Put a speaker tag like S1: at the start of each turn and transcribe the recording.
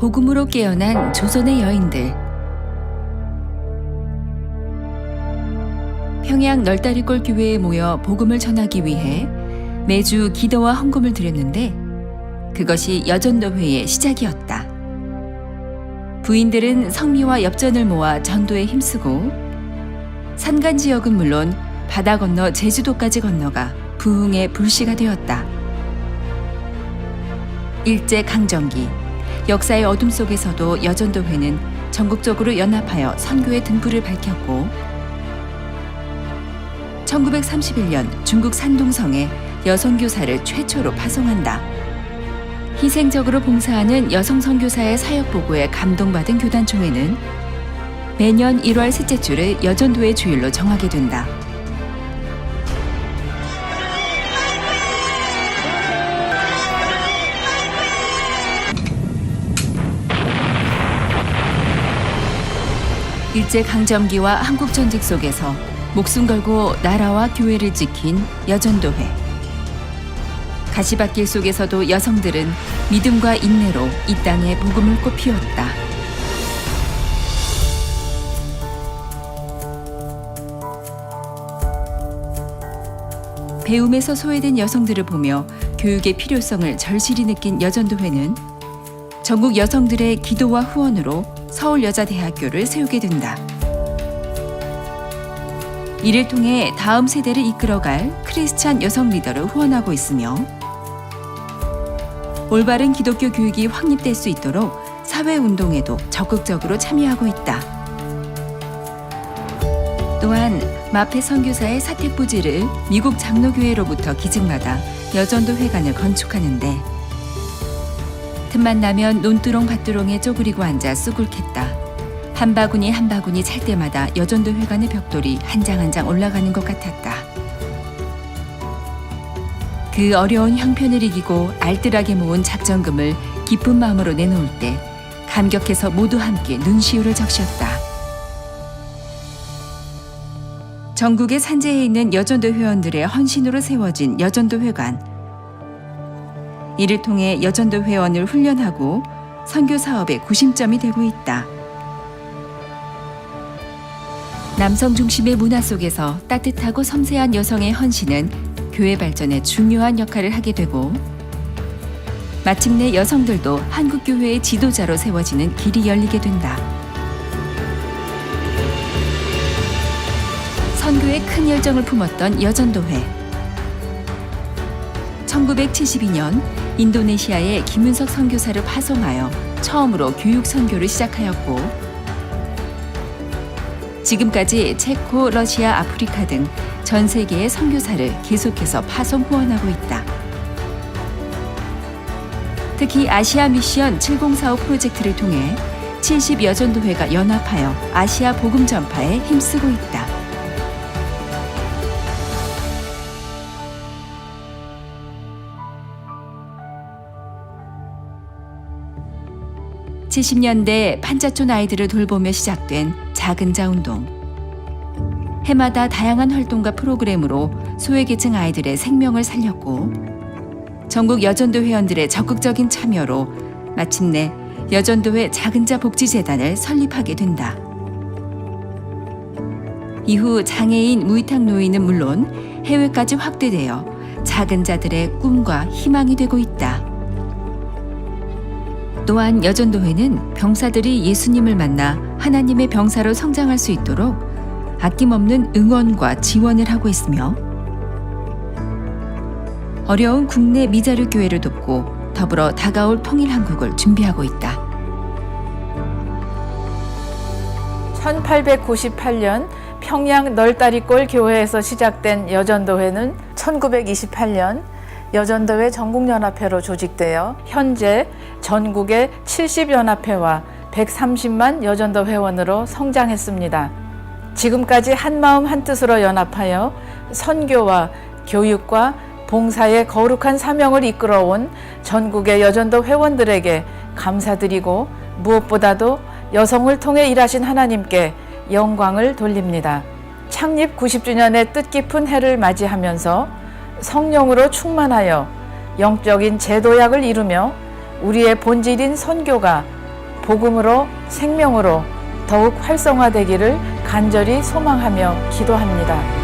S1: 복음으로 깨어난 조선의 여인들. 평양 널다리골 교회에 모여 복음을 전하기 위해 매주 기도와 헌금을 드렸는데 그것이 여전도회의 시작이었다. 부인들은 성미와 엽전을 모아 전도에 힘쓰고 산간 지역은 물론 바다 건너 제주도까지 건너가 부흥의 불씨가 되었다. 일제 강점기 역사의 어둠 속에서도 여전도회는 전국적으로 연합하여 선교의 등불을 밝혔고 1931년 중국 산동성에 여성 교사를 최초로 파송한다. 희생적으로 봉사하는 여성 선교사의 사역 보고에 감동받은 교단총회는 매년 1월 셋째 주를 여전도의 주일로 정하게 된다. 일제 강점기와 한국 전쟁 속에서 목숨 걸고 나라와 교회를 지킨 여전도회. 가시밭길 속에서도 여성들은 믿음과 인내로 이 땅에 복음을 꽃피웠다. 배움에서 소외된 여성들을 보며 교육의 필요성을 절실히 느낀 여전도회는 전국 여성들의 기도와 후원으로 서울여자대학교를 세우게 된다. 이를 통해 다음 세대를 이끌어갈 크리스찬 여성 리더를 후원하고 있으며 올바른 기독교 교육이 확립될 수 있도록 사회 운동에도 적극적으로 참여하고 있다. 또한 마페 선교사의 사택 부지를 미국 장로교회로부터 기증받아 여전도 회관을 건축하는데 틈만 나면 논두렁 밭두렁에 쪼그리고 앉아 쑥을캤다. 한 바구니 한 바구니 찰 때마다 여전도 회관의 벽돌이 한 장 한 장 올라가는 것 같았다. 그 어려운 형편을 이기고 알뜰하게 모은 작전금을 기쁜 마음으로 내놓을 때 감격해서 모두 함께 눈시울을 적셨다. 전국의 산재에 있는 여전도 회원들의 헌신으로 세워진 여전도 회관. 이를 통해 여전도 회원을 훈련하고 선교 사업의 구심점이 되고 있다. 남성 중심의 문화 속에서 따뜻하고 섬세한 여성의 헌신은 교회 발전에 중요한 역할을 하게 되고 마침내 여성들도 한국 교회의 지도자로 세워지는 길이 열리게 된다. 선교에 큰 열정을 품었던 여전도회. 1972년 인도네시아에 김윤석 선교사를 파송하여 처음으로 교육 선교를 시작하였고 지금까지 체코, 러시아, 아프리카 등 전 세계의 선교사를 계속해서 파송 후원하고 있다. 특히 아시아 미션 7045 프로젝트를 통해 70 여 전도회가 연합하여 아시아 복음 전파에 힘쓰고 있다. (70년대) 판자촌 아이들을 돌보며 시작된 작은 자 운동 해마다 다양한 활동과 프로그램으로 소외계층 아이들의 생명을 살렸고 전국 여전도 회원들의 적극적인 참여로 마침내 여전도회 작은자 복지재단을 설립하게 된다. 이후 장애인 무이탁 노인은 물론 해외까지 확대되어 작은 자들의 꿈과 희망이 되고 있다. 또한 여전도회는 병사들이 예수님을 만나 하나님의 병사로 성장할 수 있도록 아낌없는 응원과 지원을 하고 있으며 어려운 국내 미자료 교회를 돕고 더불어 다가올 통일 한국을 준비하고 있다.
S2: 1898년 평양 널다리골 교회에서 시작된 여전도회는 1928년 여전도회 전국연합회로 조직되어 현재 전국의 70연합회와 130만 여전도 회원으로 성장했습니다. 지금까지 한마음 한뜻으로 연합하여 선교와 교육과 봉사의 거룩한 사명을 이끌어온 전국의 여전도 회원들에게 감사드리고 무엇보다도 여성을 통해 일하신 하나님께 영광을 돌립니다. 창립 90주년의 뜻깊은 해를 맞이하면서 성령으로 충만하여 영적인 제도약을 이루며 우리의 본질인 선교가 복음으로 생명으로 더욱 활성화되기를 간절히 소망하며 기도합니다.